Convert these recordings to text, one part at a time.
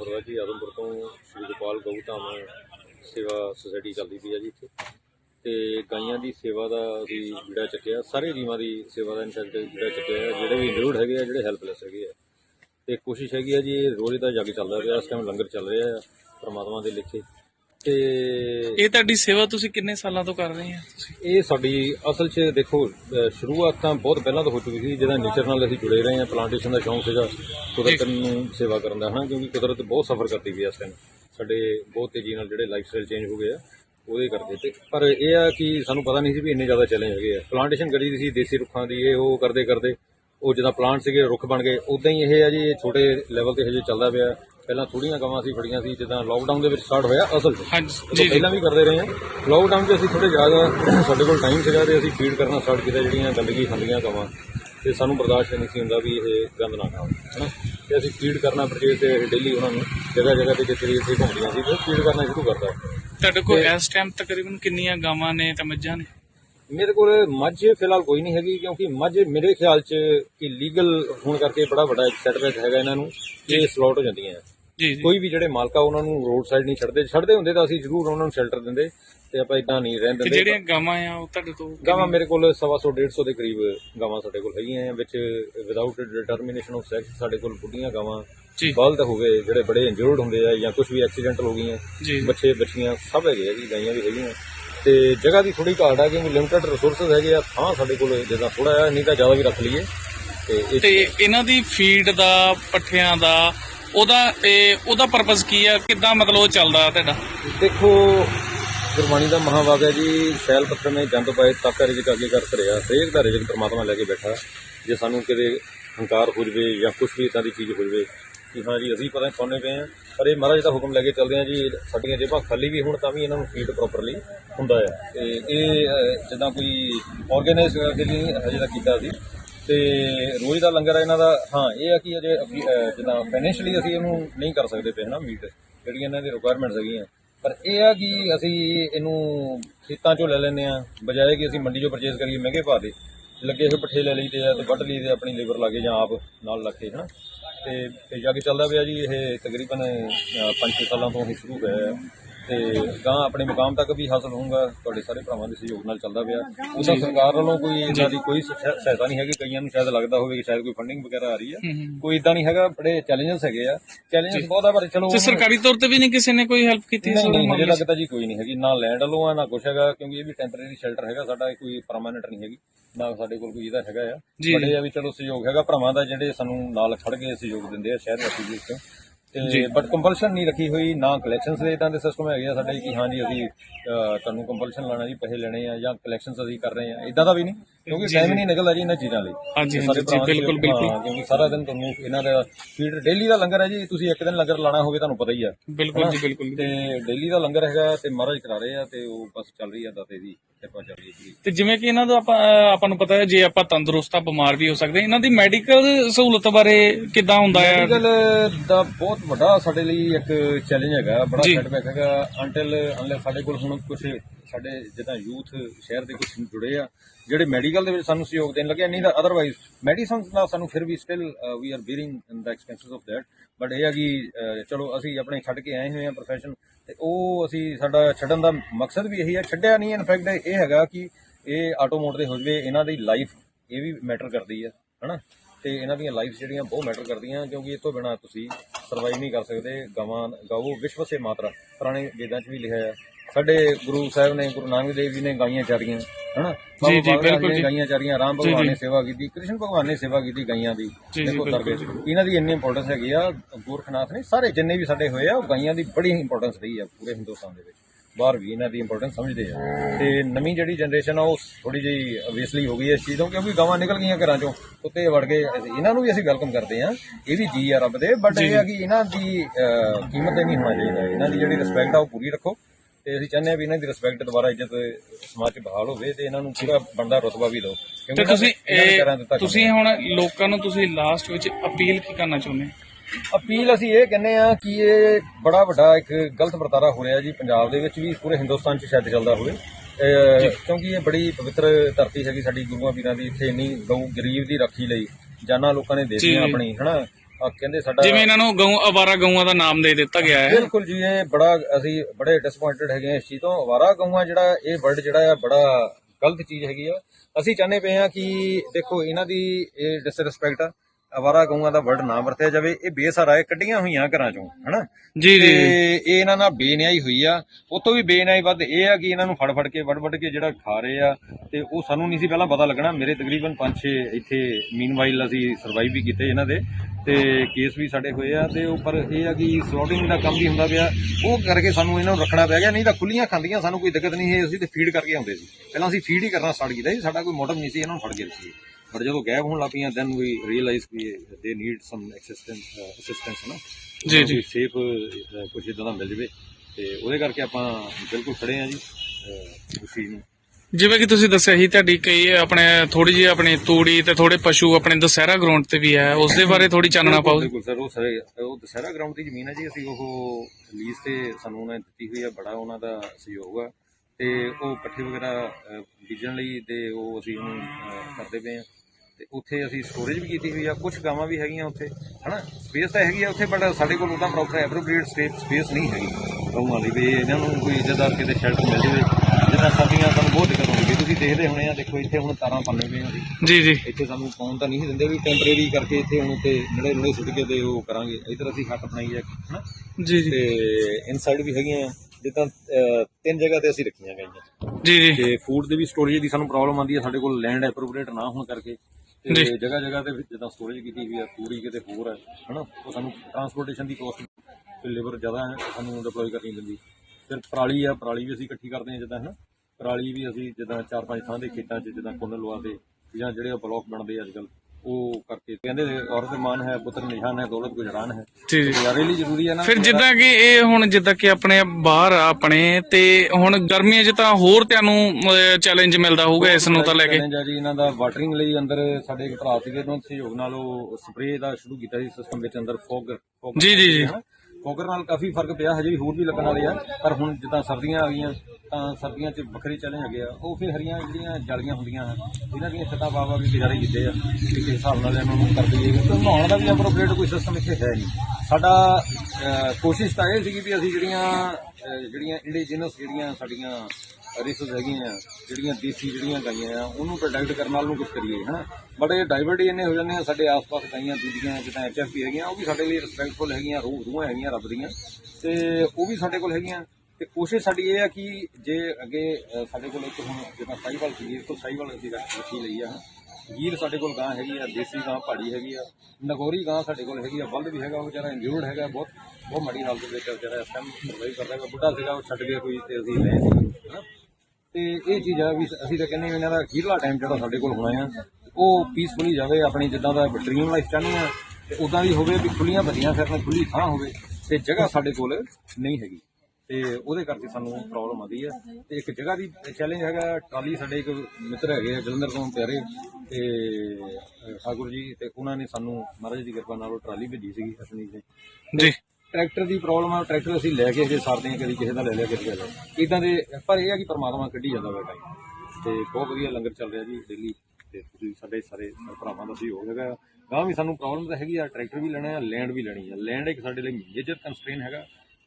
ਨਵਜੋਤ ਭਰਦਵਾਜ ਜੀ ਆਦਮਪੁਰ ਤੋਂ ਸ਼੍ਰੀ ਗੋਪਾਲ ਗਊਧਾਮ ਸੇਵਾ ਸੁਸਾਇਟੀ ਚੱਲਦੀ ਪਈ ਆ ਜੀ ਇੱਥੇ। ਤੇ ਗਾਈਆਂ ਦੀ ਸੇਵਾ ਦਾ ਅਸੀਂ ਜਿਹੜਾ ਚੱਕਿਆ, ਸਾਰੇ ਜੀਵਾਂ ਦੀ ਸੇਵਾ ਦਾ ਇਨਸ਼ੀਏਟਿਵ ਜਿਹੜਾ ਚੱਕਿਆ ਜਿਹੜੇ ਵੀ ਇੰਜਰੂਡ ਹੈਗੇ ਆ, ਜਿਹੜੇ ਹੈਲਪਲੈਸ ਹੈਗੇ ਆ। ਤੇ ਕੋਸ਼ਿਸ਼ ਹੈਗੀ ਆ ਜੀ, ਇਹ ਰੋਜ਼ ਦਾ ਜੱਗ ਚੱਲਦਾ ਪਿਆ, ਇਸ ਟਾਈਮ ਲੰਗਰ ਚੱਲ ਰਿਹਾ ਆ, ਪਰਮਾਤਮਾ ਦੇ ਲਿਖੇ। ਤੇ ਇਹ ਤੁਹਾਡੀ ਸੇਵਾ ਤੁਸੀਂ ਕਿੰਨੇ ਸਾਲਾਂ ਤੋਂ ਕਰ ਰਹੇ ਆ? ਤੁਸੀਂ ਇਹ ਸਾਡੀ ਅਸਲ 'ਚ ਦੇਖੋ ਅਹ ਸ਼ੁਰੂਆਤ ਤਾਂ ਬਹੁਤ ਪਹਿਲਾਂ ਤੋਂ ਹੋ ਚੁੱਕੀ ਸੀ ਜਿਹਦਾ ਨੇਚਰ ਨਾਲ ਅਸੀਂ ਜੁੜੇ ਰਹੇ ਹਾਂ ਪਲਾਂਟੇਸ਼ਨ ਦਾ ਸ਼ੌਂਕ ਸੀਗਾ ਕੁਦਰਤ ਨੂੰ ਸੇਵਾ ਕਰਨ ਦਾ ਹਨਾ ਕਿਉਂਕਿ ਕੁਦਰਤ ਬਹੁਤ ਸਫਰ ਕਰਦੀ ਪਈ ਆ ਇਸ ਟਾਈਮ ਸਾਡੇ ਬਹੁਤ ਤੇਜ਼ੀ ਨਾਲ ਜਿਹੜੇ ਲਾਈਫ ਸਟਾਈਲ ਚੇਂਜ ਹੋ ਗਏ ਆ ਉਹਦੇ ਕਰਕੇ ਤੇ ਪਰ ਇਹ ਆ ਕਿ ਸਾਨੂੰ ਪਤਾ ਨਹੀਂ ਸੀ ਵੀ ਇੰਨੇ ਜ਼ਿਆਦਾ ਚੈਲੰਜ ਹੈਗੇ ਆ। ਪਲਾਂਟੇਸ਼ਨ ਕਰੀ ਦੀ ਸੀ ਦੇਸੀ ਰੁੱਖਾਂ ਦੀ ਇਹ ਉਹ ਕਰਦੇ ਕਰਦੇ ਉਹ ਜਿੱਦਾਂ ਪਲਾਂਟ ਸੀਗੇ ਰੁੱਖ ਬਣ ਗਏ ਉਦਾਂ ਹੀ ਇਹ ਆ ਜੀ ਇਹ ਛੋਟੇ ਲੈਵਲ ਤੇ ਹਜੇ ਚੱਲਦਾ ਪਿਆ। ਪਹਿਲਾਂ ਥੋੜੀਆਂ ਗਾਵਾਂ ਸੀ ਫੜੀਆਂ ਸੀ ਜਿੱਦਾਂ ਲੋਕਡਾਊਨ ਦੇ ਵਿੱਚ ਸਟਾਰਟ ਹੋਇਆ ਅਸਲ 'ਚ ਹਾਂਜੀ ਜੀ ਪਹਿਲਾਂ ਵੀ ਕਰਦੇ ਰਹੇ ਹਾਂ। ਲੋਕਡਾਊਨ 'ਚ ਅਸੀਂ ਥੋੜੇ ਜ਼ਿਆਦਾ ਸਾਡੇ ਕੋਲ ਟਾਈਮ ਸੀਗਾ ਤੇ ਅਸੀਂ ਫੀਡ ਕਰਨਾ ਸਟਾਰਟ ਕੀਤਾ ਜਿਹੜੀਆਂ ਗੰਦਗੀ ਖਾਂਦੀਆਂ ਗਾਵਾਂ। ਤੇ ਸਾਨੂੰ ਬਰਦਾਸ਼ਤ ਨਹੀਂ ਸੀ ਹੁੰਦਾ ਵੀ ਇਹ ਗੰਦ ਨਾ ਖਾਣ ਹਨਾ? ਤੇ ਅਸੀਂ ਫੀਡ ਕਰਨਾ ਪਰਚੇਸ ਤੇ ਡੇਲੀ ਉਹਨਾਂ ਨੂੰ ਜਗ੍ਹਾ ਜਗ੍ਹਾ ਤੇ ਜਿੱਥੇ ਜਿੱਥੇ ਘੁੰਮਦੀਆਂ ਸੀ ਤੇ ਫੀਡ ਕਰਨਾ ਸ਼ੁਰੂ ਕਰਤਾ। ਤੁਹਾਡੇ ਕੋਲ ਇਸ ਟਾਈਮ ਤਕਰੀਬਨ ਕਿੰਨੀਆਂ ਗਾਵਾਂ ਨੇ ਤੇ ਮੱਝਾਂ ਨੇ? ਮੇਰੇ ਕੋਲ ਮੱਝ ਫਿਲਹਾਲ ਕੋਈ ਨਹੀਂ ਹੈਗੀ ਕਿਉਂਕਿ ਮੱਝ ਮੇਰੇ ਖਿਆਲ 'ਚ ਕਿ ਲੀਗਲ ਹੋਣ ਕਰਕੇ ਬੜਾ ਵੱਡਾ ਇੱਕ ਸੈਟਬੈਕ ਹੈਗਾ ਇਹਨਾਂ ਨੂੰ ਇਹ ਸਲੌਟ ਹੋ ਜਾਂਦੀਆਂ। ਜੀ ਕੋਈ ਵੀ ਜਿਹੜੇ ਮਾਲਕਾ ਉਹਨਾਂ ਨੂੰ ਰੋਡ ਸਾਈਡ ਨਹੀਂ ਛੱਡਦੇ। ਛੱਡਦੇ ਹੁੰਦੇ ਤਾਂ ਅਸੀਂ ਜ਼ਰੂਰ ਉਹਨਾਂ ਨੂੰ ਸ਼ੈਲਟਰ ਦਿੰਦੇ ਤੇ ਆਪਾਂ ਇਦਾਂ ਨਹੀਂ ਰਹਿਣ ਦਿੰਦੇ। ਜਿਹੜੀਆਂ ਗਾਵਾਂ ਆ ਉਹ ਤੁਹਾਡੇ ਤੋਂ ਗਾਵਾਂ ਮੇਰੇ ਕੋਲ ਸਵਾ ਸੌ 150 ਦੇ ਕਰੀਬ ਗਾਵਾਂ ਸਾਡੇ ਕੋਲ ਹੈਗੀਆਂ ਆ ਵਿੱਚ ਵਿਦਆਊਟ ਡਿਟਰਮੀਨੇਸ਼ਨ ਆਫ ਸੈਕਸ ਸਾਡੇ ਕੋਲ ਬੁੱਢੀਆਂ ਗਾਵਾਂ ਬਲਦ ਹੋ ਗਏ ਜਿਹੜੇ ਬੜੇ ਇੰਜਰਡ ਹੁੰਦੇ ਆ ਜਾਂ ਕੁਝ ਵੀ ਐਕਸੀਡੈਂਟਲ ਹੋ ਗਈਆਂ ਬੱਚੇ ਬੱਚੀਆਂ ਸਭ ਹੈਗੇ ਆ ਜੀ ਗਾਈਆਂ ਵੀ ਹੈਗੀਆਂ। ਤੇ ਜਗ੍ਹਾ ਦੀ ਥੋੜੀ ਘਾਟ ਆ ਕਿਉਂਕਿ ਲਿਮਟਿਡ ਰਿਸੋਰਸਸ ਹੈਗੇ ਆ ਥਾਂ ਸਾਡੇ ਕੋਲ ਜਿੱਦਾਂ ਥੋੜਾ ਆ ਨਹੀਂ ਤਾਂ ਜ਼ਿਆਦਾ ਵੀ ਰੱਖ ਲਈਏ। ਤੇ ਇਹ ਤੇ ਇਹਨਾਂ ਦੀ ਫੀਡ ਦਾ ਪੱਠਿਆਂ ਦਾ ਉਹਦਾ ਇਹ ਉਹਦਾ ਪਰਪਸ ਕੀ ਆ? ਕਿੱਦਾਂ ਮਤਲਬ ਉਹ ਚੱਲਦਾ ਤੁਹਾਡਾ? ਦੇਖੋ ਗੁਰਬਾਣੀ ਦਾ ਮਹਾਵਾਕ ਹੈ ਜੀ ਸ਼ੈਲ ਪੱਥਰ ਨੇ ਜੰਦ ਪਾਏ ਤਾਕਾ ਰਿਜਕ ਅੱਗੇ ਕਰ ਧਰਿਆ ਹਰੇਕ ਦਾ ਰਿਜਕ ਪ੍ਰਮਾਤਮਾ ਲੈ ਕੇ ਬੈਠਾ। ਜੇ ਸਾਨੂੰ ਕਿਤੇ ਹੰਕਾਰ ਹੋ ਜਵੇ ਜਾਂ ਕੁਝ ਵੀ ਇਦਾਂ ਦੀ ਚੀਜ਼ ਹੋ ਜਵੇ ਕਿ ਹਾਂ ਜੀ ਅਸੀਂ ਪਤਾ ਨਹੀਂ ਸੌਣੇ ਪਏ ਆ ਪਰ ਇਹ ਮਹਾਰਾਜ ਦਾ ਹੁਕਮ ਲੈ ਕੇ ਚੱਲਦੇ ਆ ਜੀ ਸਾਡੀਆਂ ਜੇਬਾਂ ਖਾਲੀ ਵੀ ਹੋਣ ਤਾਂ ਵੀ ਇਹਨਾਂ ਨੂੰ ਫੀਡ ਪ੍ਰੋਪਰਲੀ ਹੁੰਦਾ ਆ ਤੇ ਇਹ ਜਿੱਦਾਂ ਕੋਈ ਆਰਗੇਨਾਈਜ਼ ਕਰਕੇ ਨਹੀਂ ਹਜੇ ਤੱਕ ਕੀਤਾ ਸੀ। ਤੇ ਰੋਜ਼ ਦਾ ਲੰਗਰ ਇਹਨਾਂ ਦਾ ਹਾਂ ਇਹ ਆ ਕਿ ਅਜੇ ਅਸੀਂ, ਜਿੱਦਾਂ ਫਾਈਨੈਂਸ਼ਲੀ ਅਸੀਂ ਇਹਨੂੰ ਨਹੀਂ ਕਰ ਸਕਦੇ ਪਏ ਨਾ ਮੀਟ ਜਿਹੜੀਆਂ ਇਹਨਾਂ ਦੀ ਰਿਕੁਆਇਰਮੈਂਟਸ ਹੈਗੀਆਂ। ਪਰ ਇਹ ਆ ਕਿ ਅਸੀਂ ਇਹਨੂੰ ਖੇਤਾਂ ਚੋਂ ਲੈ ਲੈਂਦੇ ਆ ਬਜਾਏ ਕਿ ਅਸੀਂ ਮੰਡੀ ਚੋਂ ਪਰਚੇਸ ਕਰੀਏ ਮਹਿੰਗੇ ਭਾਅ ਦੇ। ਲੱਗੇ ਹੋਏ ਪੱਠੇ ਲੈ ਲਈਦੇ ਆ ਤੇ ਵੱਢ ਲਈਦੇ ਆ ਆਪਣੀ ਲੇਬਰ ਲਾਗੇ ਜਾਂ ਆਪ ਨਾਲ ਲੱਗ ਕੇ ਹਨਾ। ਤੇ ਤੇ ਜੱਗ ਚੱਲਦਾ ਪਿਆ ਜੀ? ਇਹ ਤਕਰੀਬਨ 5-6 ਸਾਲਾਂ ਤੋਂ ਹੀ ਸ਼ੁਰੂ ਹੋਇਆ ਹੈ। ਤੇ ਗਾਂ ਆਪਣੇ ਮੁਕਾਮ ਤੱਕ ਵੀ ਹਾਸਲ ਹੋਊਗਾ। ਤੁਹਾਡੇ ਸਾਰੇ ਭਰਾਵਾਂ ਦੇ ਸਹਿਯੋਗ ਨਾਲ ਚੱਲਦਾ ਪਿਆ। ਉਹਦਾ ਸਰਕਾਰ ਵੱਲੋਂ ਕੋਈ ਇਦਾਂ ਦੀ ਕੋਈ ਸਹਾਇ- ਸਹਾਇਤਾ ਨਹੀਂ ਹੈਗੀ। ਕਈਆਂ ਨੂੰ ਸ਼ਾਇਦ ਲੱਗਦਾ ਹੋਵੇ ਕਿ ਸ਼ਾਇਦ ਕੋਈ ਫੰਡਿੰਗ ਵਗੈਰਾ ਆ ਰਹੀ ਹੈ। ਕੋਈ ਇਦਾਂ ਨਹੀਂ ਹੈਗਾ। ਬੜੇ ਚੈਲੰਜਸ ਹੈਗੇ ਆ। ਚੈਲੰਜਸ ਬਹੁਤ ਆ ਪਰ ਚਲੋ ਸਰਕਾਰੀ ਤੌਰ ਤੇ ਵੀ ਨਹੀਂ ਕਿਸੇ ਨੇ ਕੋਈ ਹੈਲਪ ਕੀਤੀ ਇਸ 'ਚ? ਤੱਕ ਤਾਂ ਜੀ ਕੋਈ ਨਹੀਂ ਹੈਗੀ। ਨਾ ਲੈਂਡ ਵੱਲੋਂ ਆ ਨਾ ਕੁਛ ਹੈਗਾ। ਕਿਉਂਕਿ ਇਹ ਵੀ ਟੈਂਪਰੇਰੀ ਸ਼ੈਲਟਰ ਹੈਗਾ ਸਾਡਾ। ਕੋਈ ਪਰਮਾਨੈਂਟ ਨਹੀਂ ਹੈਗੀ। ਨਾ ਸਾਡੇ ਕੋਲ ਕੋਈ ਇਹਦਾ ਹੈਗਾ ਆ। ਜੀ। ਬੜੇ ਆ ਵੀ ਚਲੋ ਸਹਿਯੋਗ ਹੈਗਾ ਭਰਾਵਾਂ ਦਾ ਜਿਹੜੇ ਸਾਨੂੰ ਨਾਲ ਖੜ ਕੇ ਸਹਿਯੋਗ ਦਿੰਦੇ ਆ ਸ਼ਹਿਰ ਵਾਸੀ ਜੀ ਤੋਂ। ਤੇ ਬਟ ਕੰਪਲਸ਼ਨ ਨਹੀਂ ਰੱਖੀ ਹੋਈ ਨਾ ਕਲੈਕਸ਼ਨਸ ਦੇ ਇਦਾਂ ਦੇ ਸਿਸਟਮ ਹੈਗੇ ਆ ਸਾਡੇ ਕਿ ਹਾਂ ਜੀ ਅਸੀਂ ਅਹ, ਤੁਹਾਨੂੰ ਕੰਪਲਸ਼ਨ ਲਾਣਾ ਜੀ ਪੈਸੇ ਲੈਣੇ ਆ ਜਾਂ ਕਲੈਕਸ਼ਨਸ ਅਸੀਂ ਕਰ ਰਹੇ ਆ। ਇਦਾਂ ਦਾ ਵੀ ਨਹੀਂ ਕਿਉਂਕਿ ਟਾਈਮ ਨਹੀਂ ਨਿਕਲਦਾ ਜੀ ਇਹਨਾਂ ਚੀਜ਼ਾਂ ਲਈ। ਹਾਂਜੀ, ਤੇ ਹਾਂਜੀ, ਭਰਾਵਾਂ ਦੀ- ਬਿਲਕੁਲ, ਬਿਲਕੁਲ। ਹਾਂ, ਕਿਉਂਕਿ ਸਾਰਾ ਦਿਨ ਤੁਹਾਨੂੰ ਇਹਨਾਂ ਦਾ ਫੀਡ ਡੇਲੀ ਦਾ ਲੰਗਰ ਹੈ ਜੀ ਤੁਸੀਂ ਇੱਕ ਦਿਨ ਲੰਗਰ ਲਾਣਾ ਹੋਵੇ ਤੁਹਾਨੂੰ ਪਤਾ ਹੀ ਆ। ਬਿਲਕੁਲ ਜੀ ਬਿਲਕੁਲ ਤੇ ਡੇਲੀ ਦਾ ਲੰਗਰ ਹੈਗਾ ਤੇ ਮਹਾਰਾਜ ਕਰਾ ਰਹੇ ਆ ਤੇ ਉਹ ਬਸ ਚੱਲ ਰਹੀ ਆ ਦਾਤੇ ਦੀ। ਤੇ ਜਿਵੇਂ ਕਿ ਇਹਨਾਂ ਦਾ ਆਪਾਂ ਆਪਾਂ ਨੂੰ ਪਤਾ ਹੈ ਜੇ ਆਪਾਂ ਤੰਦਰੁਸਤ ਆ ਬਿਮਾਰ ਵੀ ਹੋ ਸਕਦੇ ਹਾਂ। ਇਹਨਾਂ ਦੀ ਮੈਡੀਕਲ ਸਹੂਲਤ ਬਾਰੇ ਕਿੱਦਾਂ ਹੁੰਦਾ ਹੈ ਮੈਡੀਕਲ ਦਾ ਬਹੁਤ ਵੱਡਾ ਸਾਡੇ ਲਈ ਇੱਕ ਚੈਲੰਜ ਹੈਗਾ ਬੜਾ ਜੀ। ਸੈਟਬੈਕ ਹੈਗਾ ਅੰਟਿਲ ਅਨਲੇ ਸਾਡੇ ਕੋਲ ਹੁਣ ਕੁਝ ਸਾਡੇ ਜਿੱਦਾਂ ਯੂਥ ਸ਼ਹਿਰ ਦੇ ਕੁਝ ਜੁੜੇ ਆ ਜਿਹੜੇ ਮੈਡੀਕਲ ਦੇ ਵਿੱਚ ਸਾਨੂੰ ਸਹਿਯੋਗ ਦੇਣ ਲੱਗੇ ਨਹੀਂ ਤਾਂ ਅਦਰਵਾਈਜ਼ ਮੈਡੀਸਨਸ ਦਾ ਸਾਨੂੰ ਫਿਰ ਵੀ still we are bearing in the expenses of that but ਇਹ ਆ ਕਿ ਚਲੋ ਅਸੀਂ ਆਪਣੇ ਛੱਡ ਕੇ ਆਏ ਹੋਏ ਆ ਪ੍ਰੋਫੈਸ਼ਨ ਤੇ ਉਹ ਅਸੀਂ ਸਾਡਾ ਛੱਡਣ ਦਾ ਮਕਸਦ ਵੀ ਇਹੀ ਹੈ ਛੱਡਿਆ ਨਹੀਂ ਇਨਫੈਕਟ ਇਹ ਹੈਗਾ ਕਿ ਇਹ ਆਟੋਮੋਟ ਦੇ ਹੋ ਜਵੇ, ਇਹਨਾਂ ਦੀ ਲਾਈਫ ਇਹ ਵੀ ਮੈਟਰ ਕਰਦੀ ਆ, ਹਨਾ? ਤੇ ਇਹਨਾਂ ਦੀਆਂ ਲਾਈਫ ਜਿਹੜੀਆਂ ਬਹੁਤ ਮੈਟਰ ਕਰਦੀਆਂ, ਕਿਉਂਕਿ ਇਹ ਤੋਂ ਬਿਨਾ ਤੁਸੀਂ ਸਰਵਾਈਵ ਨਹੀਂ ਕਰ ਸਕਦੇ, ਗਾਵਾਂ ਗਾਵੋ ਵਿਸ਼ਵ ਸੇ ਮਾਤਰਾ ਪੁਰਾਣੇ ਵੇਦਾਂ 'ਚ ਵੀ ਲਿਖਿਆ ਹੈ ਸਾਡੇ ਗੁਰੂ ਸਾਹਿਬ ਨੇ ਗੁਰੂ ਨਾਨਕ ਦੇਵ ਜੀ ਨੇ ਗਾਈਆਂ ਚਾਰੀਆਂ ਹਨਾ? ਜੀ, ਨਾਥ ਬਿਲਕੁਲ ਜੀ। ਗਾਈਆਂ ਚਾਰੀਆਂ ਰਾਮ ਭਗਵਾਨ ਨੇ ਸੇਵਾ ਕੀਤੀ ਕ੍ਰਿਸ਼ਨ ਭਗਵਾਨ ਨੇ ਸੇਵਾ ਕੀਤੀ ਗਾਈਆਂ ਦੀ। ਜੀ, ਦੇਖੋ ਦਰਵੇਸ਼ ਇਹਨਾਂ ਦੀ ਇੰਨੀ ਇੰਪੋਰਟੈਂਸ ਹੈਗੀ ਆ ਗੋਰਖਨਾਥ ਨੇ ਸਾਰੇ ਜਿੰਨੇ ਵੀ ਸਾਡੇ ਹੋਏ ਆ ਉਹ ਗਾਈਆਂ ਦੀ ਬੜੀ ਇੰਪੋਰਟੈਂਸ ਰਹੀ ਆ ਪੂਰੇ ਹਿੰਦੁਸਤਾਨ ਦੇ ਵਿੱਚ। ਬਾਹਰ ਵੀ ਇਹਨਾਂ ਦੀ ਇੰਪੋਰਟੈਂਸ ਸਮਝਦੇ ਆ। ਤੇ ਨਵੀਂ ਜਿਹੜੀ ਜਨਰੇਸ਼ਨ ਆ ਉਹ ਥੋੜੀ ਜਿਹੀ ਓਬਵੀਅਸਲੀ ਹੋ ਗਈ ਇਸ ਚੀਜ਼ ਤੋਂ ਕਿਉਂਕਿ ਗਾਵਾਂ ਨਿਕਲ ਗਈਆਂ ਘਰਾਂ ਚੋਂ ਕੁੱਤੇ ਵੜ ਗਏ। ਇਹਨਾਂ ਨੂੰ ਵੀ ਅਸੀਂ ਵੈਲਕਮ ਕਰਦੇ ਆ ਇਹ ਵੀ ਜੀ ਆ ਰੱਬ ਦੇ ਬਟ ਇਹ ਆ ਕਿ ਇਹਨਾਂ ਦੀ ਕੀਮਤ ਨਹੀਂ ਹੋਣਾ ਚਾਹੀਦਾ। ਇਹਨਾਂ ਦੀ ਜਿਹੜੀ ਰਿਸਪੈਕਟ ਆ ਉਹ ਪੂਰੀ ਰੱਖੋ। ਤੇ ਅਸੀਂ ਚਾਹੁੰਦੇ ਆ ਵੀ ਇਹਨਾਂ ਦੀ ਰਿਸਪੈਕਟ ਦੁਬਾਰਾ ਇੱਜ਼ਤ ਸਮਾਜ 'ਚ ਬਹਾਲ ਹੋਵੇ ਤੇ ਇਹਨਾਂ ਨੂੰ ਪੂਰਾ ਬਣਦਾ ਰਤਬਾ ਵੀ ਦਿਓ ਤੇ ਤੁਸੀਂ ਇਹ ਤੁਸੀਂ ਹੁਣ ਲੋਕਾਂ ਨੂੰ ਤੁਸੀਂ ਲਾਸਟ ਵਿੱਚ ਅਪੀਲ ਕੀ ਕਰਨਾ ਚਾਹੁੰਦੇ ਹੋ? ਅਪੀਲ ਅਸੀਂ ਇਹ ਕਹਿੰਦੇ ਆ ਕਿ ਇਹ ਬੜਾ ਵੱਡਾ ਇੱਕ ਗਲਤ ਵਰਤਾਰਾ ਹੋ ਰਿਹਾ ਜੀ ਪੰਜਾਬ ਦੇ ਵਿੱਚ ਵੀ ਪੂਰੇ ਹਿੰਦੁਸਤਾਨ 'ਚ ਸ਼ਾਇਦ ਚੱਲਦਾ ਹੋਵੇ। ਕਿਉਂਕਿ ਇਹ ਬੜੀ ਪਵਿੱਤਰ ਧਰਤੀ ਹੈਗੀ ਸਾਡੀ ਗੁਰੂਆਂ ਪੀਰਾਂ ਦੀ ਇੱਥੇ ਇੰਨੀ ਗਊ ਗਰੀਬ ਦੀ ਰਾਖੀ ਲਈ ਜਾਨਾਂ ਲੋਕਾਂ ਨੇ ਦੇ ਦਿੱਤੀਆਂ। ਆਪਣੀ ਹਨਾ? ਕਹਿੰਦੇ ਸਾਡਾ ਜਿਵੇਂ ਇਹਨਾਂ ਨੂੰ ਗਊ ਅਵਾਰਾ ਗਊਆਂ ਦਾ ਨਾਮ ਦੇ ਦਿੱਤਾ ਗਿਆ ਹੈ। ਬਿਲਕੁਲ ਜੀ ਇਹ ਬੜਾ ਅਸੀਂ ਬੜੇ ਡਿਸਪਾਇੰਟਡ ਹੈਗੇ ਇਸ ਚੀਜ਼ ਤੋਂ। ਅਵਾਰਾ ਗਊਆਂ ਜਿਹੜਾ ਇਹ ਵਰਡ ਜਿਹੜਾ ਆ ਬੜਾ ਗਲਤ ਚੀਜ਼ ਹੈਗੀ ਆ। ਅਸੀਂ ਚਾਹੁੰਦੇ ਪਏ ਆ ਕਿ ਦੇਖੋ ਇਹਨਾਂ ਦੀ ਇਹ ਡਿਸਰੈਸਪੈਕਟ ਆ। ਅਵਾਰਾ ਗਊਆਂ ਦਾ ਵਰਡ ਨਾ ਵਰਤਿਆ ਜਾਵੇ ਇਹ ਬੇਸਹਾਰਾ ਹੈ ਕੱਢੀਆਂ ਹੋਈਆਂ ਘਰਾਂ ਚੋਂ ਹਨਾ? ਜੀ ਜੀ। ਇਹ ਇਹਨਾਂ ਨਾਲ ਬੇਨਿਆਈ ਹੋਈ ਆ। ਉਹ ਤੋਂ ਵੀ ਬੇਨਿਆਈ ਵੱਧ ਇਹ ਆ ਕਿ ਇਹਨਾਂ ਨੂੰ ਫੜ ਫੜ ਕੇ ਵੜ ਵੜ ਕੇ ਜਿਹੜਾ ਖਾ ਰਹੇ ਆ ਤੇ ਉਹ ਸਾਨੂੰ ਨਹੀਂ ਸੀ ਪਹਿਲਾਂ ਪਤਾ ਲੱਗਣਾ। ਮੇਰੇ ਤਕਰੀਬਨ 5-6 ਇੱਥੇ ਮੀਨਵਾਈਲ ਅਸੀਂ ਸਰਵਾਈਵ ਵੀ ਕੀਤੇ ਇਹਨਾਂ ਦੇ ਤੇ ਕੇਸ ਵੀ ਸਾਡੇ ਹੋਏ ਆ ਤੇ ਉਹ ਪਰ ਇਹ ਆ ਕਿ ਸਲੋਟਿੰਗ ਦਾ ਕੰਮ ਵੀ ਹੁੰਦਾ ਪਿਆ। ਉਹ ਕਰਕੇ ਸਾਨੂੰ ਇਹਨਾਂ ਨੂੰ ਰੱਖਣਾ ਪੈ ਗਿਆ ਨਹੀਂ ਤਾਂ ਖੁੱਲੀਆਂ ਖਾਂਦੀਆਂ ਸਾਨੂੰ ਕੋਈ ਦਿੱਕਤ ਨਹੀਂ ਹੈ ਅਸੀਂ ਤੇ ਫੀਡ ਕਰਕੇ ਆਉਂਦੇ ਸੀ। ਪਹਿਲਾਂ ਅਸੀਂ ਫੀਡ ਹੀ ਕਰਨਾ ਸਟਾਰਟ ਕੀਤਾ ਸੀ ਸਾਡਾ ਕੋਈ ਮੋਟਿਵ ਨਹੀਂ ਸੀ ਇਹਨਾਂ ਨੂੰ ਫੜ ਕੇ ਰੱਖੀਏ। ਪਰ ਜਦੋਂ ਗਾਇਬ ਹੋਣ ਲੱਗ ਪਈਆਂ ਦੈਨ ਵੀ ਰੀਅਲਾਈਜ਼ ਕਿ ਦੇ ਨੀਡ ਸਮ ਐਕਸਿਸਟੈਂਸ ਅਸਿਸਟੈਂਸ ਨਾ ਜੀ, ਜੀ। ਸੇਫ ਕੁਝ ਇਦਾਂ ਦਾ ਮਿਲ ਜਵੇ। ਤੇ ਉਹਦੇ ਕਰਕੇ ਆਪਾਂ ਬਿਲਕੁਲ ਖੜੇ ਆ ਜੀ ਚੀਜ਼ ਨੂੰ। ਜਿਵੇਂ ਕਿ ਤੁਸੀਂ ਦੱਸਿਆ ਸੀ ਤੁਹਾਡੀ ਕਈ ਆਪਣੇ ਥੋੜੀ ਜਿਹੀ ਆਪਣੀ ਤੂੜੀ ਤੇ ਥੋੜੇ ਪਸ਼ੂ ਆਪਣੇ ਦਸਹਿਰਾ ਗਰਾਊਂਡ ਤੇ ਵੀ ਹੈ ਉਸ ਦੇ ਬਾਰੇ ਥੋੜੀ ਚਾਨਣਾ ਪਾਓ। ਬਿਲਕੁਲ ਸਰ ਉਹ ਸਾਰੇ ਉਹ ਦਸਹਿਰਾ ਗਰਾਊਂਡ ਦੀ ਜ਼ਮੀਨ ਹੈ ਜੀ ਅਸੀਂ ਉਹ ਲੀਜ਼ ਤੇ ਸਾਨੂੰ ਉਹਨਾਂ ਨੇ ਦਿੱਤੀ ਹੋਈ ਹੈ ਬੜਾ ਉਹਨਾਂ ਦਾ ਸਹਿਯੋਗ ਆ। ਤੇ ਉਹ ਪੱਠੇ ਵਗੈਰਾ ਬੀਜਣ ਲਈ ਤੇ ਉਹ ਅਸੀਂ ਉਹਨੂੰ ਕਰਦੇ ਪਏ ਆ ਤੇ ਉੱਥੇ ਅਸੀਂ ਸਟੋਰੇਜ ਵੀ ਕੀਤੀ ਹੋਈ ਆ ਕੁਝ ਗਾਵਾਂ ਵੀ ਹੈਗੀਆਂ ਉੱਥੇ ਹਨਾ? ਸਪੇਸ ਤਾਂ ਹੈਗੀ ਆ ਉੱਥੇ ਬਟ ਸਾਡੇ ਕੋਲ ਉਹਦਾ ਪ੍ਰੋਪਰ ਐਪਰੋਪ੍ਰੀਏਟ ਸਪੇਸ ਨਹੀਂ ਹੈਗੀ ਗਊਆਂ ਲਈ ਵੀ ਇਹਨਾਂ ਨੂੰ ਕੋਈ ਇੱਜ਼ਤਦਾਰ ਕਿਤੇ ਸ਼ੈਲਟਰ ਮਿਲ ਜਾਵੇ ਜਿੱਦਾਂ ਸਰਦੀਆਂ ਸਾਨੂੰ ਬਹੁਤ ਦਿੱਕਤ ਹੁੰਦੀ ਤੁਸੀਂ ਦੇਖਦੇ ਹੋਣੇ ਆ ਦੇਖੋ ਇੱਥੇ ਹੁਣ ਤਾਰਾਂ ਪੰਨੇ ਪਏ ਆ ਅਸੀਂ ਜੀ ਜੀ। ਇੱਥੇ ਸਾਨੂੰ ਪਾਉਣ ਤਾਂ ਨਹੀਂ ਸੀ ਦਿੰਦੇ ਵੀ ਟੈਂਪਰੇਰੀ ਕਰਕੇ ਇੱਥੇ ਹੁਣ ਉੱਤੇ ਨੜੇ ਨੜੇ ਸੁੱਟ ਕੇ ਤੇ ਉਹ ਕਰਾਂਗੇ ਇੱਧਰ ਅਸੀਂ ਹੱਟ ਬਣਾਈ ਹੈ ਹਨਾ? ਜੀ ਜੀ। ਤੇ ਇਨਸਾਈਡ ਵੀ ਹੈਗੀਆਂ ਜਿੱਦਾਂ ਤਿੰਨ ਜਗ੍ਹਾ ਤੇ ਅਸੀਂ ਰੱਖੀਆਂ ਗਈਆਂ। ਜੀ ਜੀ। ਤੇ ਫੂਡ ਦੇ ਵੀ ਸਟੋਰੇਜ ਦੀ ਸਾਨੂੰ ਪ੍ਰੋਬਲਮ ਆਉਂਦੀ ਹੈ ਸਾਡੇ ਕੋਲ ਲੈਂਡ ਐਪਰੋਪ੍ਰੀਏਟ ਨਾ ਹੋਣ ਕਰਕੇ। ਤੇ ਜੀ। ਜਗ੍ਹਾ ਜਗ੍ਹਾ ਤੇ ਜਿੱਦਾਂ ਸਟੋਰੇਜ ਕੀਤੀ ਹੋਈ ਆ ਪੂਰੀ ਕਿਤੇ ਹੋਰ ਹੈ ਹਨਾ? ਉਹ ਸਾਨੂੰ ਟਰਾਂਸਪੋਰਟੇਸ਼ਨ ਦੀ ਕੋਸਟ ਤੇ ਲੇਬਰ ਜ਼ਿਆਦਾ ਹੈ ਸਾਨੂੰ ਡਿਪਲੋਏ ਕਰਨੀ ਪੈਂਦੀ ਫਿਰ ਪਰਾਲੀ ਆ ਪਰਾਲੀ ਵੀ ਅਸੀਂ ਇਕੱਠੀ ਕਰਦੇ ਹਾਂ ਜਿੱਦਾਂ ਹਨਾ? ਪਰਾਲੀ ਵੀ ਅਸੀਂ ਜਿੱਦਾਂ ਚਾਰ ਪੰਜ ਥਾਂ ਦੇ ਖੇਤਾਂ 'ਚ ਜਿੱਦਾਂ ਕੁੰਨ ਲਵਾਦੇ ਜਾਂ ਜਿਹੜੇ ਬਲੌਕ ਬਣਦੇ ਅੱਜ ਕੱਲ ਉਹ ਕਰਕੇ ਕਹਿੰਦੇ ਔਰਤ ਮਾਨ ਹੈ ਪੁੱਤਰ ਨਿਸ਼ਾਨ ਹੈ ਦੌਲਤ ਗੁਜਰਾਨ ਹੈ। ਜੀ ਜੀ। ਗੁਜ਼ਾਰੇ ਲਈ ਜ਼ਰੂਰੀ ਹੈ ਨਾ ਫਿਰ ਜਿੱਦਾਂ ਕਿ ਇਹ ਹੁਣ ਜਿੱਦਾਂ ਕਿ ਆਪਣੇ ਬਾਹਰ ਆ ਆਪਣੇ ਤੇ ਹੁਣ ਗਰਮੀਆਂ 'ਚ ਤਾਂ ਹੋਰ ਤੁਹਾਨੂੰ ਚੈਲੰਜ ਮਿਲਦਾ ਹੋਊਗਾ ਇਸ ਨੂੰ ਤਾਂ ਲੈ ਕੇ। ਜੀ ਇਹਨਾਂ ਦਾ ਵਾਟਰਿੰਗ ਲਈ ਅੰਦਰ ਸਾਡੇ ਇੱਕ ਭਰਾ ਸੀਗੇ ਉਹਨਾਂ ਦੇ ਸਹਿਯੋਗ ਨਾਲ ਉਹ ਸਪਰੇਅ ਦਾ ਸ਼ੁਰੂ ਕੀਤਾ ਸੀ ਸਿਸਟਮ ਵਿੱਚ ਅੰਦਰ ਫੋਗਰ ਜੀ, ਜੀ, ਜੀ। ਫੋਗਰ ਨਾਲ ਕਾਫੀ ਫ਼ਰਕ ਪਿਆ ਹਜੇ ਵੀ ਹੋਰ ਵੀ ਲੱਗਣ ਵਾਲੇ ਆ ਪਰ ਹੁਣ ਜਿੱਦਾਂ ਸਰਦੀਆਂ ਆ ਗਈਆਂ ਤਾਂ ਸਰਦੀਆਂ 'ਚ ਵੱਖਰੇ ਚੈਲੰਜ ਹੈਗੇ ਆ। ਉਹ ਫਿਰ ਹਰੀਆਂ ਜਿਹੜੀਆਂ ਜਾਲੀਆਂ ਹੁੰਦੀਆਂ ਹਨ, ਇਹਨਾਂ ਦੀਆਂ ਛੱਤਾਂ ਬਾਵਾ ਵੀ ਗੁਜ਼ਾਰੇ ਕੀਤੇ ਆ। ਕਿ ਕਿਸ ਹਿਸਾਬ ਨਾਲ ਇਹਨਾਂ ਨੂੰ ਕਰ ਦਈਏ ਕਿਉਂਕਿ ਨਹਾਉਣ ਦਾ ਵੀ ਅਪਰੋਪ੍ਰੀਏਟ ਕੋਈ ਸਿਸਟਮ ਇੱਥੇ ਹੈ ਨਹੀਂ। ਸਾਡਾ ਕੋਸ਼ਿਸ਼ ਤਾਂ ਇਹ ਸੀਗੀ ਵੀ ਅਸੀਂ ਜਿਹੜੀਆਂ ਜਿਹੜੀਆਂ ਇੰਡੀਜੀਨਸ ਜਿਹੜੀਆਂ ਸਾਡੀਆਂ ਰਿਸੋਰਸ ਹੈਗੀਆਂ ਜਿਹੜੀਆਂ ਦੇਸੀ ਜਿਹੜੀਆਂ ਗਾਈਆਂ ਆ, ਉਹਨੂੰ ਪ੍ਰੋਟੈਕਟ ਕਰਨ ਨਾਲ ਨੂੰ ਕੁਝ ਕਰੀਏ, ਹਨਾ। ਬਟ ਇਹ ਡਾਈਵਰਟ ਹੀ ਇੰਨੇ ਹੋ ਜਾਂਦੇ ਆ, ਸਾਡੇ ਆਸ-ਪਾਸ ਗਾਈਆਂ, ਦੂਜੀਆਂ ਜਿੱਦਾਂ ਐਚਐਫਪੀ ਹੈਗੀਆਂ, ਉਹ ਵੀ ਸਾਡੇ ਲਈ ਰਿਸਪੈਕਟਫੁਲ ਹੈਗੀਆਂ ਰੂਹ ਰੂਹਾਂ ਹੈਗੀਆਂ ਰੱਬ ਦੀਆਂ। ਤੇ ਉਹ ਵੀ ਸਾਡੇ ਕੋਲ ਹੈਗੀਆਂ। ਤੇ ਕੋਸ਼ਿਸ਼ ਸਾਡੀ ਇਹ ਆ ਕਿ ਜੇ ਅੱਗੇ ਸਾਡੇ ਕੋਲ ਇੱਕ ਹੁਣ ਜਿੱਦਾਂ ਸਾਈਵਾਲ ਸੀ ਤੋਂ ਸਾਈਵਾਲ ਅਸੀਂ ਰੱਖ- ਰੱਖੀ ਲਈ ਆ। ਗੀਰ ਸਾਡੇ ਕੋਲ ਗਾਂ ਹੈਗੀ ਆ, ਦੇਸੀ ਗਾਂ ਪਹਾੜੀ ਹੈਗੀ ਆ। ਨਗੋਰੀ ਗਾਂ ਸਾਡੇ ਕੋਲ ਹੈਗੀ ਆ ਬਲਦ ਵੀ ਹੈਗਾ, ਉਹ ਵਿਚਾਰਾ ਇੰਜੂਰਡ ਹੈਗਾ, ਬਹੁਤ ਬਹੁਤ ਮਾੜੀ ਹਾਲਤ ਵਿੱਚ ਆ ਵਿਚਾਰਾ, ਇਸ ਟਾਈਮ ਸਰਵਾਈਵ ਕਰਦਾ ਹੈਗਾ। ਬੁੱਢਾ ਸੀਗਾ, ਉਹ ਛੱਡ ਗਿਆ ਕੋਈ ਤੇ ਅਸੀਂ ਲੈ ਸੀ ਹਨਾ? ਤੇ ਇਹ ਚੀਜ਼ ਆ ਵੀ ਅਸੀਂ ਤਾਂ ਕਹਿੰਦੇ ਵੀ ਇਹਨਾਂ ਦਾ ਅਖੀਰਲਾ ਟਾਈਮ ਜਿਹੜਾ ਸਾਡੇ ਕੋਲ ਹੋਣਾ ਆ, ਉਹ ਪੀਸਫੁਲੀ ਜਾਵੇ, ਆਪਣੀ ਜਿੱਦਾਂ ਦਾ ਡ੍ਰੀਮ ਲਾਈਫ ਚਾਹੁੰਦੇ ਆ। ਤੇ ਉਦਾਂ ਦੀ ਹੋਵੇ ਵੀ ਖੁੱਲੀਆਂ ਬੱਦੀਆਂ ਫਿਰਨ ਖੁੱਲੀ ਥਾਂ ਹੋਵੇ, ਤੇ ਜਗ੍ਹਾ ਸਾਡੇ ਕੋਲ ਨਹੀਂ ਹੈਗੀ। ਤੇ ਉਹਦੇ ਕਰਕੇ ਸਾਨੂੰ ਪ੍ਰੋਬਲਮ ਆਦੀ ਹੈ। ਤੇ ਇੱਕ ਜਗ੍ਹਾ ਦੀ ਚੈਲੰਜ ਹੈਗਾ ਟਰਾਲੀ ਸਾਡੇ ਇੱਕ ਮਿੱਤਰ ਹੈਗੇ ਆ ਜਲੰਧਰ ਤੋਂ ਪਿਆਰੇ। ਤੇ ਠਾਕੁਰ ਜੀ ਤੇ ਉਹਨਾਂ ਨੇ ਸਾਨੂੰ ਮਹਾਰਾਜ ਦੀ ਕਿਰਪਾ ਨਾਲ ਉਹ ਟਰਾਲੀ ਭੇਜੀ ਸੀਗੀ ਅਸਲੀ ਤੇ ਜੀ। ਟਰੈਕਟਰ ਦੀ ਪ੍ਰੋਬਲਮ ਆ ਟਰੈਕਟਰ ਅਸੀਂ ਲੈ ਕੇ ਜੇ ਸਰਦੇ ਹਾਂ ਕਦੀ ਕਿਸੇ ਦਾ ਲੈ ਲਿਆ ਕਿਸੇ ਦਾ। ਇਦਾਂ ਦੇ ਪਰ ਇਹ ਆ ਕਿ ਪਰਮਾਤਮਾ ਕੱਢੀ ਜਾਂਦਾ ਵਾ ਟਾਈਮ ਤੇ ਬਹੁਤ ਵਧੀਆ ਲੰਗਰ ਚੱਲ ਰਿਹਾ ਜੀ ਡੇਲੀ ਤੇ ਤੁਸੀਂ ਸਾਡੇ ਸਾਰੇ ਭਰਾਵਾਂ ਦਾ ਸਹਿਯੋਗ ਹੈਗਾ। ਗਾਂ ਵੀ ਸਾਨੂੰ ਪ੍ਰੋਬਲਮ ਤਾਂ ਹੈਗੀ ਆ ਟਰੈਕਟਰ ਵੀ ਲੈਣਾ ਆ ਲੈਂਡ ਵੀ ਲੈਣੀ ਆ। ਲੈਂਡ ਇੱਕ ਸਾਡੇ ਲਈ ਮੇਜਰ ਕੰਸਟ੍ਰੇਨ ਹੈਗਾ।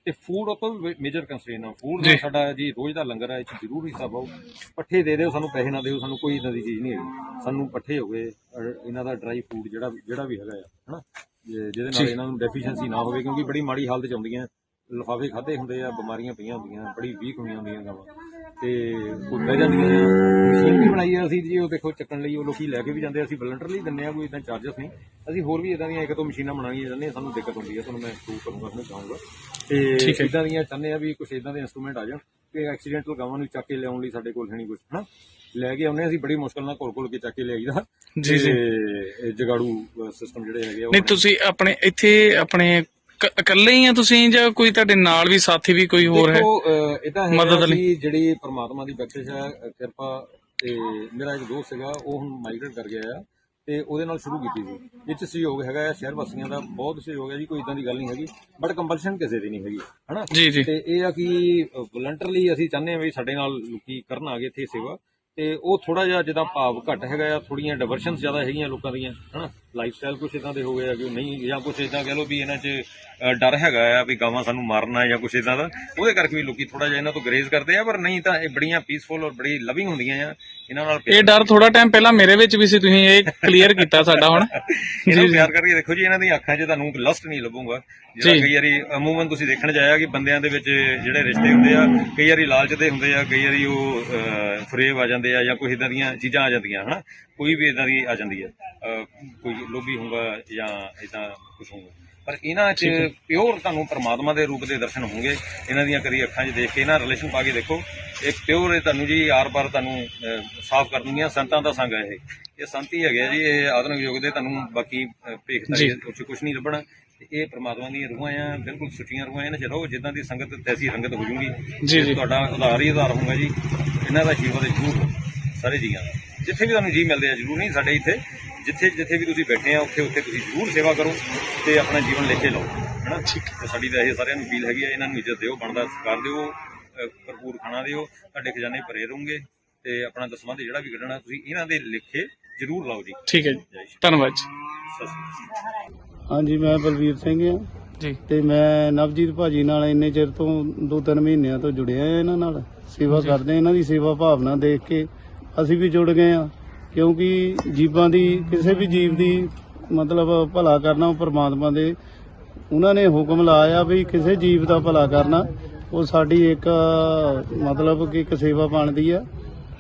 ਤੇ ਫੂਡ ਉਹ ਤੋਂ ਵੀ ਮੇਜਰ ਕੰਸਟ੍ਰੇਨ ਆ। ਫੂਡ ਦਾ ਸਾਡਾ ਜੀ ਰੋਜ਼ ਦਾ ਲੰਗਰ ਆ ਇਹ 'ਚ ਜ਼ਰੂਰ ਹਿੱਸਾ ਪਾਓ ਪੱਠੇ ਦੇ ਦਿਓ ਸਾਨੂੰ ਪੈਸੇ ਨਾ ਦਿਓ ਸਾਨੂੰ ਕੋਈ ਇਦਾਂ ਦੀ ਚੀਜ਼ ਨਹੀਂ ਹੈਗੀ। ਸਾਨੂੰ ਪੱਠੇ ਹੋ ਗਏ ਇਹਨਾਂ ਦਾ ਡਰਾਈ ਫੂਡ ਜਿਹੜਾ ਜਿਹੜਾ ਵੀ ਹੈਗਾ ਆ ਹਨਾ? ਜੇ- ਜਿਹਦੇ ਨਾਲ ਇਹਨਾਂ ਨੂੰ ਡੈਫੀਸ਼ੀਐਂਸੀ ਨਾ ਹੋਵੇ ਕਿਉਂਕਿ ਬੜੀ ਮਾੜੀ ਹਾਲਤ ਚ ਆਉਂਦੀਆਂ ਲਿਫਾਫੇ ਖਾਦੇ ਹੁੰਦੇ ਆ ਬਿਮਾਰੀਆਂ ਪਈਆਂ ਹੁੰਦੀਆਂ ਬੜੀ ਵੀਕ ਹੋਈਆਂ ਹੁੰਦੀਆਂ ਗਾਵਾਂ। ਤੇ ਬਹਿ ਜਾਂਦੀਆਂ ਆ ਮਸ਼ੀਨ ਵੀ ਬਣਾਈ ਆ ਅਸੀਂ ਜੀ ਉਹ ਦੇਖੋ ਚੱਕਣ ਲਈ ਉਹ ਲੋਕੀ ਲੈ ਕੇ ਵੀ ਜਾਂਦੇ ਆ, ਅਸੀਂ ਵਲੰਟਰਲੀ ਦਿੰਦੇ ਆ ਕੋਈ ਇਦਾਂ ਚਾਰਜਸ ਨਹੀਂ। ਅਸੀਂ ਹੋਰ ਵੀ ਇਦਾਂ ਦੀਆਂ ਇੱਕ ਦੋ ਮਸ਼ੀਨਾਂ ਬਣਾਉਣੀਆਂ ਚਾਹੁੰਦੇ ਆ ਸਾਨੂੰ ਦਿੱਕਤ ਹੁੰਦੀ ਹੈ ਤੁਹਾਨੂੰ ਮੈਂ ਪ੍ਰੂਵ ਕਰੂੰਗਾ ਤੁਹਾਨੂੰ ਚਾਹੂੰਗਾ ਤੇ ਇਦਾਂ ਦੀਆਂ ਚਾਹੁੰਦੇ ਆ ਵੀ ਕੁਝ ਇਦਾਂ ਦੇ ਇਨਸਟਰੂਮੈਂਟ ਆ ਜਾਣ ਕਿ ਐਕਸੀਡੈਂਟਲ ਗਾਵਾਂ ਨੂੰ ਚੱਕ ਕੇ ਲਿਆਉਣ ਲਈ ਸਾਡੇ ਕੋਲ ਹੈ ਨਹੀਂ ਕੁਝ ਹਨਾ? ਲੈ ਕੇ ਆਉਂਦੇ ਅਸੀਂ ਬੜੀ ਮੁਸ਼ਕਲ ਨਾਲ ਘੋਲ ਕੇ ਚੱਕ ਕੇ ਲਿਆਈਦਾ ਜੀ, ਜੀ। ਤੇ ਇਹ ਜਗਾੜੂ ਸਿਸਟਮ ਜਿਹੜੇ ਹੈਗੇ ਆ ਉਹ ਨਹੀਂ ਤੁਸੀਂ ਆਪਣੇ ਇੱਥੇ ਆਪਣੇ ਇਕੱਲੇ ਹੀ ਆ ਤੁਸੀਂ ਜਾਂ ਕੋਈ ਤੁਹਾਡੇ ਨਾਲ ਵੀ ਸਾਥੀ ਵੀ ਕੋਈ ਹੋਰ ਹੈ? ਦੇਖੋ ਮਦਦ ਲਈ। ਕਿ ਜਿਹੜੀ ਪ੍ਰਮਾਤਮਾ ਦੀ ਬਖਸ਼ਿਸ਼ ਹੈ ਅ, ਕਿਰਪਾ ਤੇ ਮੇਰਾ ਇੱਕ ਦੋਸਤ ਸੀਗਾ ਉਹ ਹੁਣ ਮਾਈਗ੍ਰੇਟ ਕਰ ਗਿਆ ਆ ਤੇ ਉਹਦੇ ਨਾਲ ਸ਼ੁਰੂ ਕੀਤੀ ਸੀ। ਇਹ 'ਚ ਸਹਿਯੋਗ ਹੈਗਾ ਹੈ ਸ਼ਹਿਰ ਵਾਸੀਆਂ ਦਾ ਬਹੁਤ ਸਹਿਯੋਗ ਹੈ ਜੀ ਕੋਈ ਇਦਾਂ ਦੀ ਗੱਲ ਨਹੀਂ ਹੈਗੀ ਬਟ ਕੰਪਲਸ਼ਨ ਕਿਸੇ ਦੀ ਨਹੀਂ ਹੈਗੀ ਹਨਾ? ਜੀ ਜੀ। ਤੇ ਇਹ ਆ ਕਿ ਵਲੰਟਰਲੀ ਅਸੀਂ ਚਾਹੁੰਦੇ ਹਾਂ ਵੀ ਸਾਡੇ ਨਾਲ ਲੋਕੀ ਕਰਨ ਆ ਗਏ ਇੱਥੇ ਸੇਵਾ ਤੇ ਉਹ ਥੋੜਾ ਜਿਹਾ ਜਿੱਦਾਂ ਭਾਵ ਘੱਟ ਹੈਗਾ ਆ ਥੋੜੀਆਂ ਡਿਵਰਸ਼ਨਸ ਜ਼ਿਆਦਾ ਹੈਗੀਆਂ ਲੋਕਾਂ ਦੀਆਂ ਹਨਾ? ਲਾਈਫ ਸਟਾਈਲ ਕੁਛ ਇਦਾਂ ਦੇ ਹੋ ਗਏ ਆ ਕਿ ਨਹੀਂ ਜਾਂ ਕੁਛ ਇਦਾਂ ਕਹਿ ਲਓ ਵੀ ਇਹਨਾਂ 'ਚ ਅ, ਡਰ ਹੈਗਾ ਆ ਵੀ ਗਾਵਾਂ ਸਾਨੂੰ ਮਾਰਨਾ ਜਾਂ ਕੁਛ ਇਦਾਂ ਦਾ ਉਹਦੇ ਕਰਕੇ ਵੀ ਲੋਕੀ ਥੋੜਾ ਜਿਹਾ ਇਹਨਾਂ ਤੋਂ ਗਰੇਜ਼ ਕਰਦੇ ਆ ਪਰ ਨਹੀਂ ਤਾਂ ਇਹ ਬੜੀਆਂ ਪੀਸਫੁਲ ਔਰ ਬੜੀ ਲਵਿੰਗ ਹੁੰਦੀਆਂ ਆ ਇਹਨਾਂ ਨਾਲ ਇਹ ਡਰ ਥੋੜਾ ਟਾਈਮ ਪਹਿਲਾਂ ਮੇਰੇ ਵਿੱਚ ਵੀ ਸੀ ਤੁਸੀਂ ਇਹ ਕਲੀਅਰ ਕੀਤਾ ਸਾਡਾ ਹੁਣ। ਇਹਨਾਂ ਨੂੰ ਪਿਆਰ ਕਰਕੇ ਦੇਖੋ ਜੀ ਇਹਨਾਂ ਦੀਆਂ ਅੱਖਾਂ 'ਚ ਤੁਹਾਨੂੰ ਲਸਟ ਨਹੀਂ ਲੱਭੂਗਾ। ਜਿਹੜਾ ਜੀ। ਕਈ ਵਾਰੀ ਅਮੂਮਨ ਤੁਸੀਂ ਦੇਖਣ ਜਾਇਆ ਕਿ ਬੰਦਿਆਂ ਦੇ ਵਿੱਚ ਜਿਹੜੇ ਰਿਸ਼ਤੇ ਹੁੰਦੇ ਆ ਕਈ ਵਾਰੀ ਲਾਲਚ ਦੇ ਹੁੰਦੇ ਆ ਕਈ ਵਾਰੀ ਉਹ ਅਹ, ਫਰੇਬ ਆ ਜਾਂਦੇ ਆ ਜਾਂ ਕੋਈ ਇਦਾਂ ਦੀਆਂ ਚੀਜ਼ਾਂ ਆ ਜਾਂਦੀਆਂ ਹਨਾ? ਕੋਈ ਵੀ ਇਦਾਂ ਦੀ ਆ ਜਾਂਦੀ ਹੈ ਅਹ, ਕੋਈ ਲੋਭੀ ਹੋਊਗਾ ਜਾਂ ਇਦਾਂ ਕੁਝ ਹੋਊਗਾ। ਪਰ ਇਹਨਾਂ 'ਚ ਪਿਓਰ ਤੁਹਾਨੂੰ ਪ੍ਰਮਾਤਮਾ ਦੇ ਰੂਪ ਦੇ ਦਰਸ਼ਨ ਹੋਣਗੇ। ਇਹਨਾਂ ਦੀਆਂ ਕਦੀ ਅੱਖਾਂ 'ਚ ਦੇਖ ਕੇ ਇਹਨਾਂ ਰਿਲੇਸ਼ਨ ਪਾ ਕੇ ਦੇਖੋ। ਇੱਕ ਪਿਓਰ ਇਹ ਤੁਹਾਨੂੰ ਜੀ ਆਰ-ਪਾਰ ਤੁਹਾਨੂੰ ਸਾਫ਼ ਕਰ ਦਿੰਦੀਆਂ। ਸੰਤਾਂ ਦਾ ਸੰਗ ਹੈ ਇਹ। ਇਹ ਸੰਤ ਹੀ ਹੈਗੇ ਜੀ ਇਹ ਆਧੁਨਿਕ ਯੁੱਗ ਦੇ ਤੁਹਾਨੂੰ ਬਾਕੀ ਭੇਖਤਾਰੀ ਉੱਚ ਕੁਝ ਨਹੀਂ ਲੱਭਣਾ। ਇਹ ਪ੍ਰਮਾਤਮਾ ਦੀਆਂ ਰੂਹਾਂ ਆ ਬਿਲਕੁਲ ਸੁੱਚੀਆਂ ਰੂਹਾਂ ਇਹਨਾਂ ਚ ਰਹੋ ਜਿੱਦਾਂ ਦੀ ਸੰਗਤ ਤੈਸੀ ਰੰਗਤ ਹੋ ਜੂਗੀ। ਤੁਹਾਡਾ ਉਧਾਰ ਹੀ ਉਧਾਰ ਹੋਊਗਾ ਜੀ। ਇਹਨਾਂ ਦਾ ਆਸ਼ੀਰਵਾਦ ਜ਼ਰੂਰ ਸਾਰੇ ਜੀਆਂ ਦਾ। ਜਿੱਥੇ ਵੀ ਤੁਹਾਨੂੰ ਜੀ ਮਿਲਦੇ ਆ ਜ਼ਰੂਰ ਨਹੀਂ ਸਾਡੇ ਇੱਥੇ ਜਿੱਥੇ ਜਿੱਥੇ ਵੀ ਤੁਸੀਂ ਬੈਠੇ ਆ ਉੱਥੇ ਉੱਥੇ ਤੁਸੀਂ ਜ਼ਰੂਰ ਸੇਵਾ ਕਰੋ ਤੇ ਆਪਣਾ ਜੀਵਨ ਲੈ ਕੇ ਲਓ। ਹਨਾ? ਤੇ ਸਾਡੀ ਤਾਂ ਇਹ ਸਾਰਿਆਂ ਨੂੰ ਅਪੀਲ ਹੈਗੀ ਆ ਇਹਨਾਂ ਨੂੰ ਇੱਜ਼ਤ ਦਿਓ ਬਣਦਾ ਸਤਿਕਾਰ ਦਿਓ ਅਹ ਭਰਪੂਰ ਖਾਣਾ ਦਿਓ ਤੁਹਾਡੇ ਖਜ਼ਾਨੇ ਭਰੇ ਰਹੋਗੇ ਤੇ ਆਪਣਾ ਦਸਵਾਂ ਜਿਹੜਾ ਵੀ ਕੱਢਣਾ ਤੁਸੀਂ ਇਹਨਾਂ ਦੇ ਲਿਖੇ ਜ਼ਰੂਰ ਲਾਓ ਜੀ। ਠੀਕ ਹੈ ਜੀ। ਧੰਨਵਾਦ ਜੀ। ਸਤਿ ਸ਼੍ਰੀ ਅਕਾਲ। ਹਾਂਜੀ ਮੈਂ ਬਲਵੀਰ ਸਿੰਘ ਆ। ਜੀ। ਤੇ ਮੈਂ ਨਵਜੀਤ ਭਾਜੀ ਨਾਲ ਇੰਨੇ ਚਿਰ ਤੋਂ ਦੋ ਤਿੰਨ ਮਹੀਨਿਆਂ ਤੋਂ ਜੁੜਿਆ ਆ ਇਹਨਾਂ ਨਾਲ। ਸੇਵਾ ਕਰਦੇ ਆ ਇਹਨਾਂ ਦੀ ਸੇਵਾ ਭਾਵਨਾ ਦੇਖ ਕੇ ਅਸੀਂ ਵੀ ਜੁੜ ਗਏ ਆ। ਕਿਉਂਕਿ ਜੀਵਾਂ ਦੀ ਕਿਸੇ ਵੀ ਜੀਵ ਦੀ ਮਤਲਬ ਭਲਾ ਕਰਨਾ ਉਹ ਪ੍ਰਮਾਤਮਾ ਦੇ ਉਹਨਾਂ ਨੇ ਹੁਕਮ ਲਾਇਆ ਵੀ ਕਿਸੇ ਜੀਵ ਦਾ ਭਲਾ ਕਰਨਾ ਉਹ ਸਾਡੀ ਇੱਕ ਮਤਲਬ ਕਿ ਇੱਕ ਸੇਵਾ ਬਣਦੀ ਆ।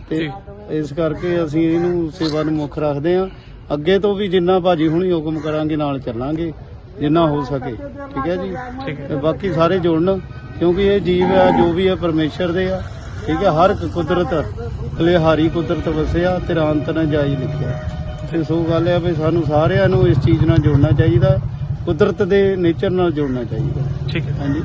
ਤੇ ਇਸ ਕਰਕੇ ਅਸੀਂ ਇਹਨੂੰ ਸੇਵਾ ਨੂੰ ਮੁੱਖ ਰੱਖਦੇ ਆ। ਅੱਗੇ ਤੋਂ ਵੀ ਜਿੰਨਾ ਭਾਜੀ ਹੁਣੀ ਹੁਕਮ ਕਰਾਂਗੇ ਨਾਲ ਚੱਲਾਂਗੇ ਜਿੰਨਾ ਹੋ ਸਕੇ। ਠੀਕ ਹੈ ਜੀ? ਤੇ ਬਾਕੀ ਸਾਰੇ ਜੁੜਨ ਕਿਉਂਕਿ ਇਹ ਜੀਵ ਆ ਜੋ ਵੀ ਆ ਪਰਮੇਸ਼ਰ ਦੇ ਆ। ਠੀਕ ਹੈ ਹਰ ਇੱਕ ਕੁਦਰਤ ਕਲਿਹਾਰੀ ਕੁਦਰਤ ਵਸਿਆ ਤੇ ਅੰਤ ਨਾ ਜਾਈ ਲਿਖਿਆ। ਤੇ ਸੋ ਗੱਲ ਆ ਵੀ ਸਾਨੂੰ ਸਾਰਿਆਂ ਨੂੰ ਇਸ ਚੀਜ਼ ਨਾਲ ਜੁੜਨਾ ਚਾਹੀਦਾ ਕੁਦਰਤ ਦੇ ਨੇਚਰ ਨਾਲ ਜੁੜਨਾ ਚਾਹੀਦਾ। ਠੀਕ ਹੈ। ਹਾਂਜੀ।